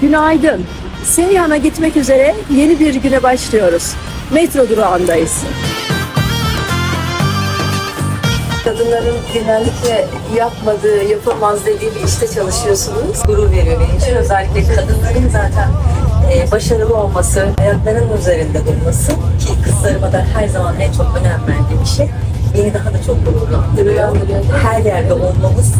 Günaydın. Seyhan'a gitmek üzere yeni bir güne başlıyoruz. Metro durağındayız. Kadınların genellikle yapmadığı, yapamaz dediği bir işte çalışıyorsunuz. gurur veriyor benim için. Özellikle kadınların zaten e, başarılı olması, ayaklarının üzerinde durması ki kızlarıma da her zaman en çok önem verdiğim şey beni daha da çok gururlandırıyor. Her yerde olmamız,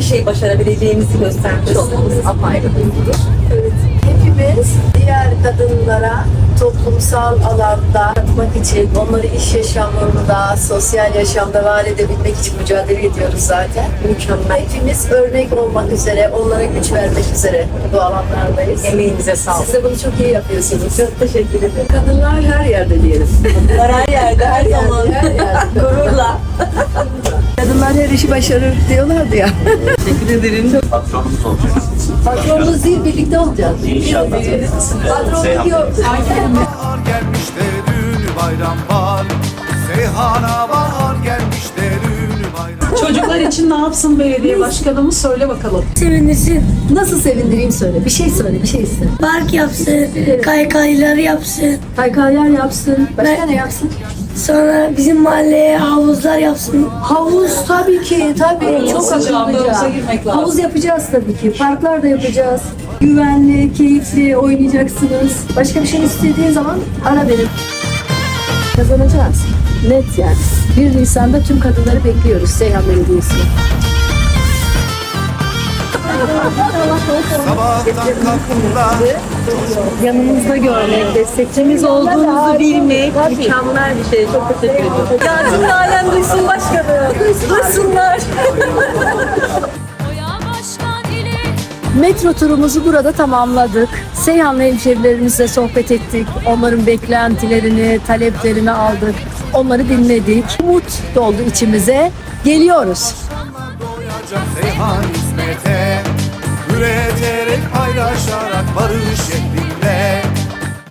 her şeyi başarabileceğimizi göstermiş olmamız apayrı bir. Evet. Hepimiz diğer kadınlara toplumsal alanda katmak için, onları iş yaşamında, sosyal yaşamda var edebilmek için mücadele ediyoruz zaten. Mükemmel. Hepimiz örnek olmak üzere, onlara güç vermek üzere bu alanlardayız. Emeğinize sağlık. Siz de bunu çok iyi yapıyorsunuz. Çok teşekkür ederim. Kadınlar her yerde diyelim. Bunlar her yerde, her zaman her işi başarır diyorlardı ya. Teşekkür ederim. patronumuz olacaksınız. Patronumuz değil, birlikte olacağız. İnşallah. Patron diyor. Bahar gelmiş de düğünü bayram var Seyhan'a bahar gelmiş de düğünü bayram Çocuklar için ne yapsın belediye başkanımız söyle bakalım. sevinirsin. Nasıl sevindireyim söyle. Bir şey söyle, bir şey iste. Park yapsın, kaykayları yapsın. Kaykaylar yapsın. Başka ne yapsın? Sonra bizim mahalleye havuzlar yapsın. Havuz tabii ki, tabii. Çok akıllıca. Havuz yapacağız tabii ki. Parklar da yapacağız. Güvenli, keyifli oynayacaksınız. Başka bir şey istediğin zaman ara beni. Kazanacağız. Net yani. 1 Nisan'da tüm kadınları bekliyoruz Seyhan Belediyesi. Sabahtan kalktığında Yanımızda görmek, destekçimiz olduğunuzu bilmek mükemmel bir şey. Çok teşekkür ediyorum. Ya tüm alem duysun başkanı. Duysunlar. Metro turumuzu burada tamamladık. Seyhanlı hemşerilerimizle sohbet ettik. Onların beklentilerini, taleplerini aldık. Onları dinledik. Umut doldu içimize. Geliyoruz. Doyacak Seyhan hizmete Üreterek paylaşarak barış şeklinde